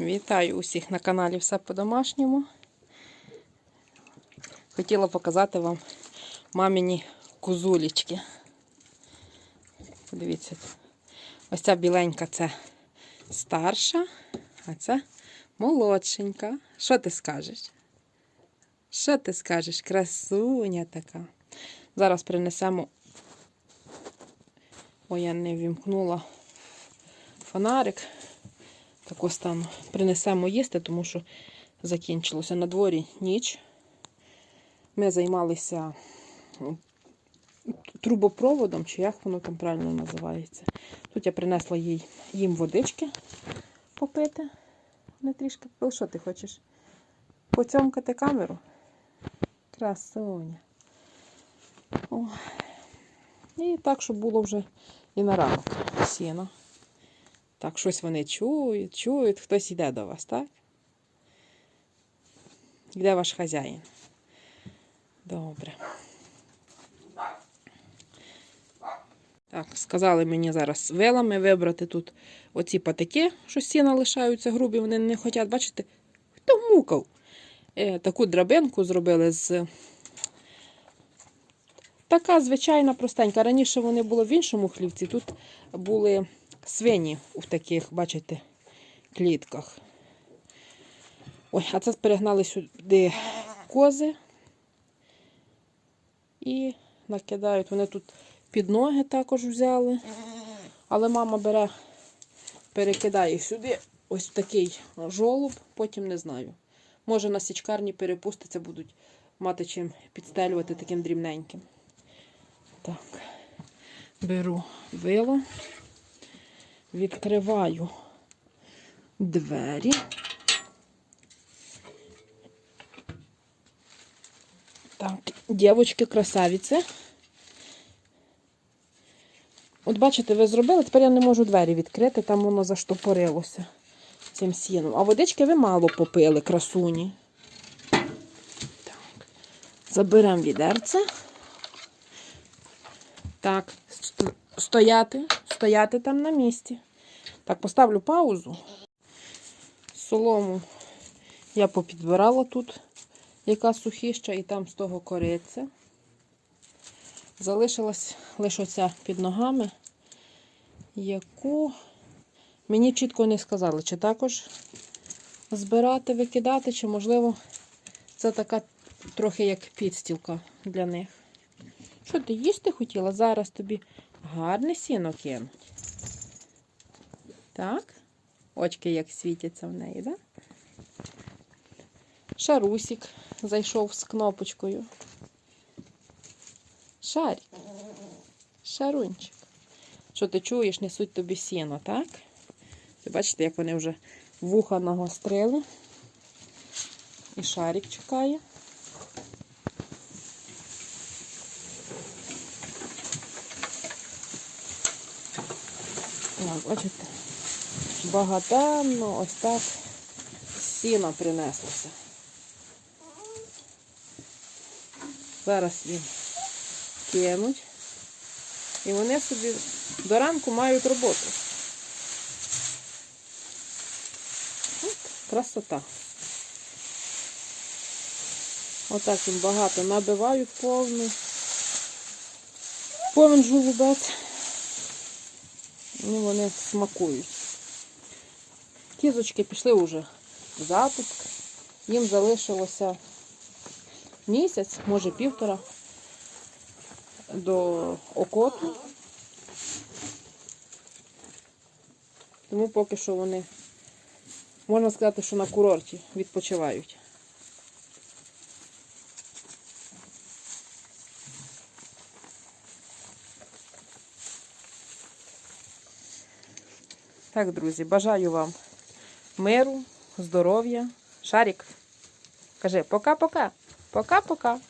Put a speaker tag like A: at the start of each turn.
A: Вітаю усіх на каналі Все по-домашньому. Хотіла показати вам мамині козулечки. Подивіться. Ось ця біленька це старша, а це молодшенька. Що ти скажеш? Що ти скажеш? Красуня така. Зараз принесемо. Ой, я не вімкнула фонарик. Так ось там принесемо їсти, тому що закінчилося на дворі ніч. Ми займалися трубопроводом, чи як воно там правильно називається. Тут я принесла їй, їм водички попити. Вони трішки попили. Що ти хочеш? Поцьомкати камеру? Красуня. О. І так, щоб було вже і на ранок сіно. Так, щось вони чують, чують, хтось йде до вас, так? Де ваш хазяїн? Добре. Так, сказали мені зараз вилами вибрати тут оці патики, що сіна лишаються грубі, вони не хочуть. Бачите, хто мукав? Е, таку драбинку зробили з. Така звичайна простенька. Раніше вони були в іншому хлівці. Тут були свині у таких, бачите, клітках. Ой, а це перегнали сюди кози і накидають. Вони тут під ноги також взяли. Але мама бере, перекидає сюди ось такий жолоб, потім не знаю. Може на січкарні перепуститься, будуть мати чим підстелювати таким дрібненьким. Так, беру вило, відкриваю двері. Так, дівчатки красавиці. От бачите, ви зробили, тепер я не можу двері відкрити, там воно заштопорилося цим сіном. А водички ви мало попили, красуні. Так. Заберемо відерце. Так, стояти, стояти там на місці. Так, поставлю паузу. Солому я попідбирала тут, яка сухіща, і там з того кориця. Залишилась лише оця під ногами, яку мені чітко не сказали, чи також збирати, викидати, чи, можливо, це така трохи як підстілка для них. Що ти їсти хотіла? Зараз тобі гарне сіно кинуть. Так? Очки як світяться в неї, так? Шарусік зайшов з кнопочкою. Шарик. Шарунчик. Що ти чуєш, несуть тобі сіно, так? Ви бачите, як вони вже вуха нагострили. І шарик чекає. Так, бачите, багатенно ось так сіна принеслося. Зараз їм кинуть. І вони собі до ранку мають роботу. От, красота. Отак їм багато набивають повний. Повен жолудець. І вони смакують. Кізочки пішли вже в запуск. Їм залишилося місяць, може півтора до окоту. Тому поки що вони, можна сказати, що на курорті відпочивають. Так, друзі, бажаю вам миру, здоров'я. Шарик, кажи пока-пока. Пока-пока.